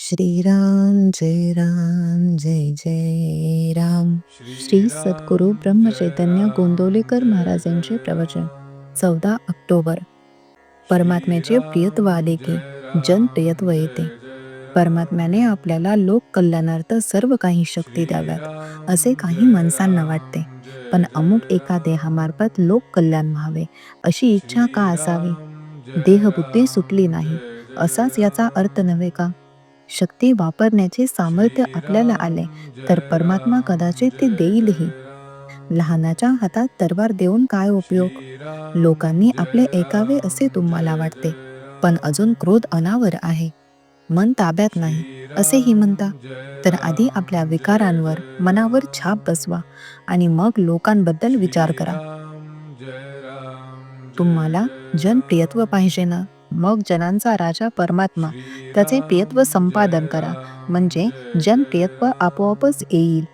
श्रीराम जय राम जय जय राम. श्री सद्गुरू ब्रह्मचैतन्य गोंदवलेकर महाराजांचे प्रवचन. चौदा ऑक्टोबर. परमात्म्याचे प्रियत्व आले की जन प्रियत्व येते. परमात्म्याने आपल्याला लोक कल्याणार्थ सर्व काही शक्ती द्याव्यात असे काही माणसांना वाटते. पण अमुक एका देहामार्फत लोक कल्याण व्हावे अशी इच्छा का असावी? देहबुद्धी सुटली नाही असाच याचा अर्थ नव्हे का? शक्ती वापरण्याचे सामर्थ्य आपल्याला आले तर परमात्मा कदाचित ते देईलही. लहानाच्या हातात तरवार देऊन काय उपयोग? लोकांनी आपले ऐकावे असे तुम्हाला वाटते पण अजून क्रोध अनावर आहे. मन ताब्यात नाही असेही म्हणता. तर आधी आपल्या विकारांवर मनावर छाप बसवा आणि मग लोकांबद्दल विचार करा. तुम्हाला जनप्रियत्व पाहिजे ना? मग जनांचा राजा परमात्मा त्याचे प्रियत्व संपादन करा. म्हणजे जनप्रियत्व आपोआपच येईल.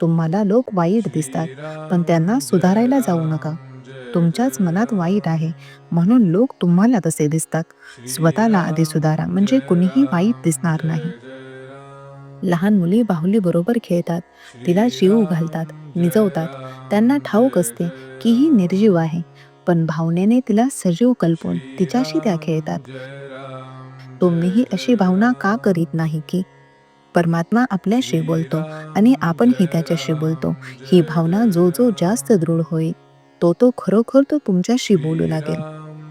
तुम्हाला लोक वाईट दिसतात पण त्यांना सुधारायला जाऊ नका. तुमच्याच मनात वाईट आहे म्हणून लोक तुम्हाला तसे दिसतात. स्वतःला आधी सुधारा म्हणजे कुणीही वाईट दिसणार नाही. लहान मुली बाहुली बरोबर खेळतात तिला जीव घालतात निजवतात. त्यांना ठाऊक असते की ही निर्जीव आहे. पण भावनेने तिला सजीव कल्पून तिच्याशी त्या खेळतात. तुम्हीही अशी भावना का करीत नाही की परमात्मा आपल्याशी बोलतो आणि आपणही त्याच्याशी बोलतो? ही भावना जो जो जास्त दृढ होईल तो तो खरोखर तो तुमच्याशी बोलू लागेल.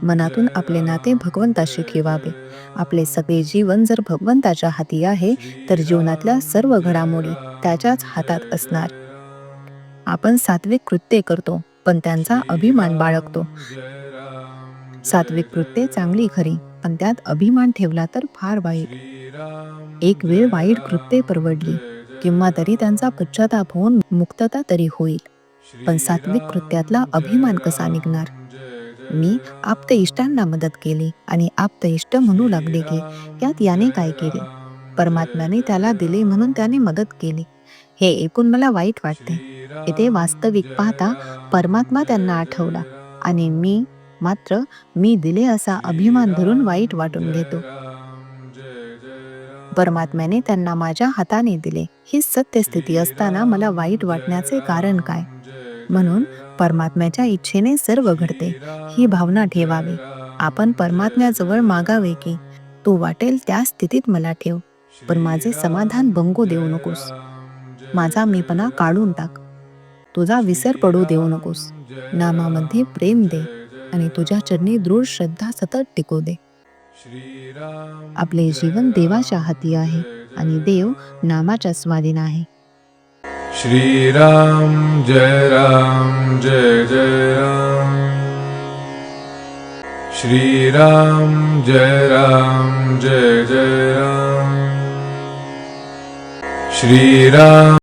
मनातून आपले नाते भगवंताशी ठेवावे. आपले सगळे जीवन जर भगवंताच्या हाती आहे तर जीवनातल्या सर्व घडामोडी त्याच्याच हातात असणार. आपण सात्विक कृत्ये करतो. पण त्यांचा अभिमान बाळगतो. सात्विक कृत्ये चांगली खरी पण त्यात अभिमान ठेवला तर फार वाईट. एक वेळ वाईट कृत्ये परवडली किंवा तरी त्यांचा पश्चाताप होऊन मुक्तता तरी होईल. पण सात्विक कृत्यातला अभिमान कसा निघणार? मी आप्त इष्टांना मदत केली आणि आप्त इष्ट म्हणू लागले की यात याने काय केले? परमात्म्याने त्याला दिले म्हणून त्याने मदत केली. हे ऐकून मला वाईट वाटते. इथे वास्तविक पाहता परमात्मा त्यांना आठवला आणि मी मात्र मी दिले असा अभिमान धरून वाईट वाटून घेतो. परमात्म्याने त्यांना माझ्या हाताने दिले. ही सत्यस्थिती असताना मला वाईट वाटण्याचे कारण काय? म्हणून परमात्म्याच्या इच्छेने सर्व घडते. ही भावना ठेवावी. आपण परमात्म्याजवळ मागावे की तू वाटेल त्या स्थितीत मला ठेव. पण माझे समाधान भंगू देऊ नकोस. माझा मीपणा काढून टाक. तुझा विसर पडू देऊ नकोस. नामामध्ये प्रेम दे आणि तुझ्या चरणी दृढ श्रद्धा सतत टिकू दे. आपले जीवन देवाच्या हाती आहे आणि देव नामाच्या स्वाधीन आहे. श्रीराम जय राम जय जय राम. श्रीराम जय राम जय जय राम. श्रीराम